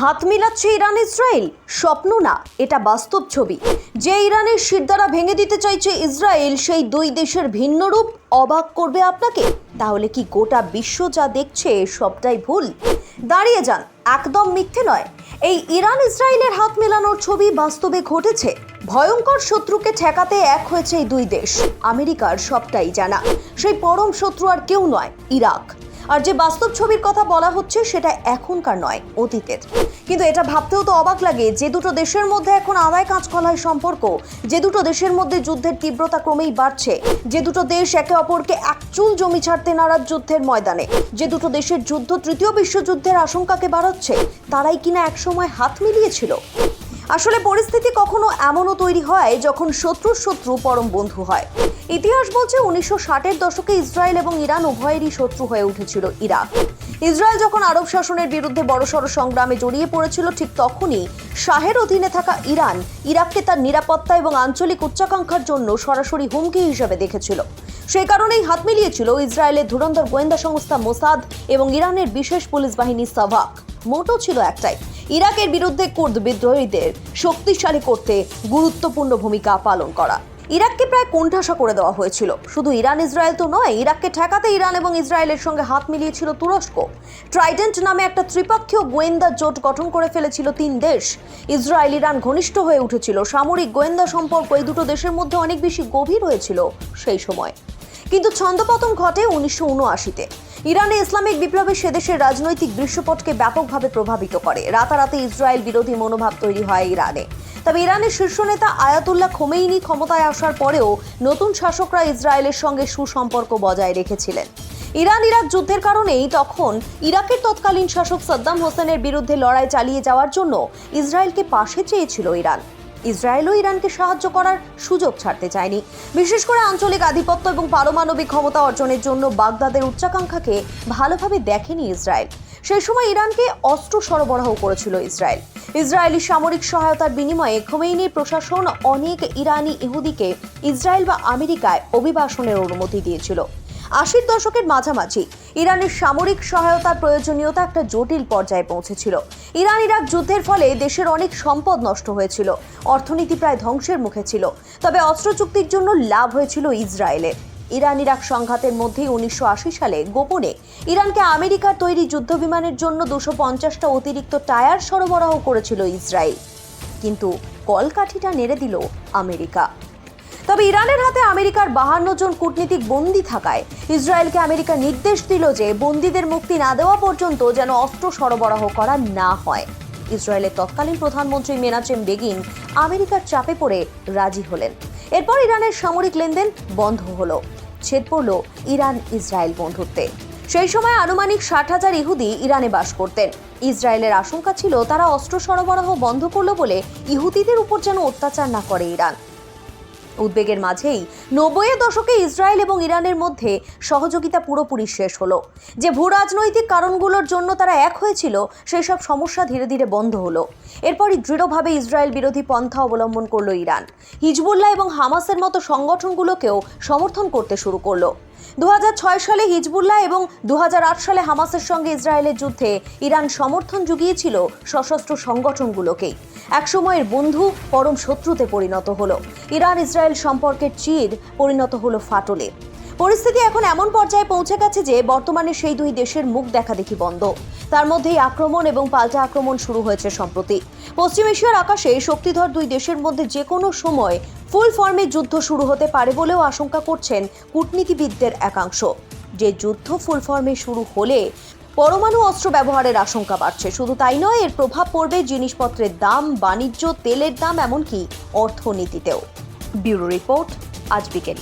হাত মিলাচ্ছে Iran Israel? স্বপ্ন না, এটা বাস্তব ছবি। যে ইরানের শিরদারা ভেঙে দিতে চাইছে ইসরায়েল, সেই দুই দেশের ভিন্ন রূপ অবাক করবে আপনাকে? তাহলে কি গোটা বিশ্ব যা দেখছে সবটাই ভুল? দাঁড়িয়ে যান, একদম মিথ্যে নয়। এই ইরান ইসরায়েলের হাত মেলানোর ছবি বাস্তবে ঘটেছে। ভয়ঙ্কর শত্রুকে ঠেকাতে এক হয়েছে এই দুই দেশ। আমেরিকার সবটাই জানা। সেই পরম শত্রু আর কেউ নয়, ইরাক। আর যে বাস্তব ছবির কথা বলা হচ্ছে সেটা এখনকার নয়, অতীতের। কিন্তু এটা ভাবতেও তো অবাক লাগে যে দুটো দেশের মধ্যে এখন আদায় কাঁচকলায় সম্পর্ক, যে দুটো দেশের মধ্যে যুদ্ধের তীব্রতা ক্রমেই বাড়ছে, যে দুটো দেশ একে অপরকে একচুল জমি ছাড়তে নারাজ যুদ্ধের ময়দানে, যে দুটো দেশের যুদ্ধ তৃতীয় বিশ্বযুদ্ধের আশঙ্কাকে বাড়াচ্ছে, তারাই কিনা একসময় হাত মিলিয়েছিল? আসলে পরিস্থিতি কখনো এমনও তৈরি হয় যখন শত্রুর শত্রু পরম বন্ধু হয়। ইতিহাস বলছে উনিশশো ষাটের দশকে ইসরায়েল এবং ইরান উভয়েরই শত্রু হয়ে উঠেছিল ইরাক। ইসরায়েল যখন আরব শাসনের বিরুদ্ধে বড়সড় সংগ্রামে জড়িয়ে পড়েছিল, ঠিক তখনই শাহের অধীনে থাকা ইরান ইরাককে তার নিরাপত্তা এবং আঞ্চলিক উচ্চাকাঙ্ক্ষার জন্য সরাসরি হুমকি হিসেবে দেখেছিল। সেই কারণেই হাত মিলিয়েছিল ইসরায়েলের ধুরন্ধর গোয়েন্দা সংস্থা মোসাদ এবং ইরানের বিশেষ পুলিশ বাহিনী সাভাক। মোটো ছিল একটাই। ইরাকের বিরুদ্ধে কুর্দ বিদ্রোহীদের শক্তিশালী করতে গুরুত্বপূর্ণ ভূমিকা পালন করা। ইরাককে প্রায় কোণঠাসা করে দেওয়া হয়েছিল। শুধু ইরান ইসরায়েল তো নয়, ইরাককে ঠেকাতে ইরান এবং ইসরায়েলের সঙ্গে হাত মিলিয়েছিল তুরস্ক। ট্রাইডেন্ট নামে একটা ত্রিপক্ষীয় গোয়েন্দা জোট গঠন করে ফেলেছিল তিন দেশ। ইসরায়েল ইরান ঘনিষ্ঠ হয়ে উঠেছিল। সামরিক গোয়েন্দা সম্পর্ক এই দুটো দেশের মধ্যে অনেক বেশি গভীর হয়েছিল সেই সময়। কিন্তু ছন্দপতন ঘটে উনিশশো উনআশিতে। ইরানে ইসলামিক বিপ্লবে সেদেশের রাজনৈতিক দৃশ্যপটকে ব্যাপকভাবে প্রভাবিত করে। রাতারাতি ইসরায়েল বিরোধী মনোভাব তৈরি হয় ইরানে। তবে ইরানের শীর্ষ নেতা আয়াতুল্লাহ খোমেইনি ক্ষমতায় আসার পরেও নতুন শাসকরা ইসরায়েলের সঙ্গে সুসম্পর্ক বজায় রেখেছিলেন। ইরান ইরাক যুদ্ধের কারণেই তখন ইরাকের তৎকালীন শাসক সাদ্দাম হোসেনের বিরুদ্ধে লড়াই চালিয়ে যাওয়ার জন্য ইসরায়েলকে পাশে চেয়েছিল ইরান। ইসরায়েলও ইরানকে সাহায্য করার সুযোগ ছাড়তে চায়নি। বিশেষ করে আঞ্চলিক আধিপত্য এবং পারমাণবিক ক্ষমতা অর্জনের জন্য বাগদাদের উচ্চাকাঙ্ক্ষাকে ভালোভাবে দেখেনি ইসরায়েল। সেই সময় ইরানকে অস্ত্র সরবরাহ করেছিল ইসরায়েল। ইসরায়েলি সামরিক সহায়তার বিনিময়ে খোমেইনির প্রশাসন অনেক ইরানি ইহুদিকে ইসরায়েল বা আমেরিকায় অভিবাসনের অনুমতি দিয়েছিল। আশির দশকের মাঝামাঝি। ইরানের সামরিক সহায়তার প্রয়োজনীয়তা একটা জটিল পর্যায়ে পৌঁছেছিল। ইরান ইরাক যুদ্ধের ফলে দেশের অনেক সম্পদ নষ্ট হয়েছিল। অর্থনীতি প্রায় ধ্বংসের মুখে ছিল। তবে অস্ত্র চুক্তির জন্য লাভ হয়েছিল ইসরায়েলের। ইরান ইরাক সংঘাতের মধ্যেই উনিশশো আশি সালে গোপনে ইরানকে আমেরিকার তৈরি যুদ্ধবিমানের জন্য দুশো পঞ্চাশটা অতিরিক্ত টায়ার সরবরাহ করেছিল ইসরায়েল। কিন্তু কলকাঠিটা নেড়ে দিল আমেরিকা। তবে ইরানের হাতে আমেরিকার বাহান্ন জন কূটনীতিক বন্দী থাকায় ইসরায়েলকে আমেরিকা নির্দেশ দিল যে বন্দীদের মুক্তি না দেওয়া পর্যন্ত যেন অস্ত্র সরবরাহ করা না হয়। ইসরায়েলের তৎকালীন প্রধানমন্ত্রী মেনাচেম বেগিন আমেরিকার চাপে পড়ে রাজি হলেন। এরপর ইরানের সামরিক লেনদেন বন্ধ হলো। ছেদ পড়ল ইরান ইসরায়েল বন্ধুত্বে। সেই সময় আনুমানিক ষাট হাজার ইহুদি ইরানে বাস করতেন। ইসরায়েলের আশঙ্কা ছিল তারা অস্ত্র সরবরাহ বন্ধ করল বলে ইহুদিদের উপর যেন অত্যাচার না করে ইরান। উদ্বেগের মাঝেই নব্বইয়ের দশকে ইসরায়েল এবং ইরানের মধ্যে সহযোগিতা পুরোপুরি শেষ হলো। যে ভূ রাজনৈতিক কারণগুলোর জন্য তারা এক হয়েছিল, সেই সব সমস্যা ধীরে ধীরে বন্ধ হলো। এরপরই দৃঢ়ভাবে ইসরায়েল বিরোধী পন্থা অবলম্বন করল ইরান। হিজবুল্লাহ এবং হামাসের মতো সংগঠনগুলোকেও সমর্থন করতে শুরু করল। দু হাজার ছয় সালে হিজবুল্লাহ এবং দু হাজার আট সালে হামাসের সঙ্গে ইসরায়েলের যুদ্ধে ইরান সমর্থন জুগিয়েছিল সশস্ত্র সংগঠনগুলোকেই একসময়ের বন্ধু পরম শত্রুতে পরিণত হলো। ইরান ইসরায়েল সম্পর্কের চির পরিণত হলো ফাটলে। পরিস্থিতি এখন এমন পর্যায়ে পৌঁছে গেছে যে বর্তমানে সেই দুই দেশের মুখ দেখা দেখি বন্ধ। তার মধ্যেই আক্রমণ এবং পাল্টা আক্রমণ শুরু হয়েছে সম্প্রতি। পশ্চিম এশিয়ার আকাশে শক্তিধর দুই দেশের মধ্যে যে কোনো সময় ফুল ফর্মে যুদ্ধ শুরু হতে পারে বলেও আশঙ্কা করছেন কূটনীতিবিদদের একাংশ। যে যুদ্ধ ফুল ফর্মে শুরু হলে পরমাণু অস্ত্র ব্যবহারের আশঙ্কা বাড়ছে। শুধু তাই নয়, এর প্রভাব পড়বে জিনিসপত্রের দাম, বাণিজ্য, তেলের দাম, এমনকি অর্থনীতিতেও। ব্যুরো রিপোর্ট, আজ বিকেল।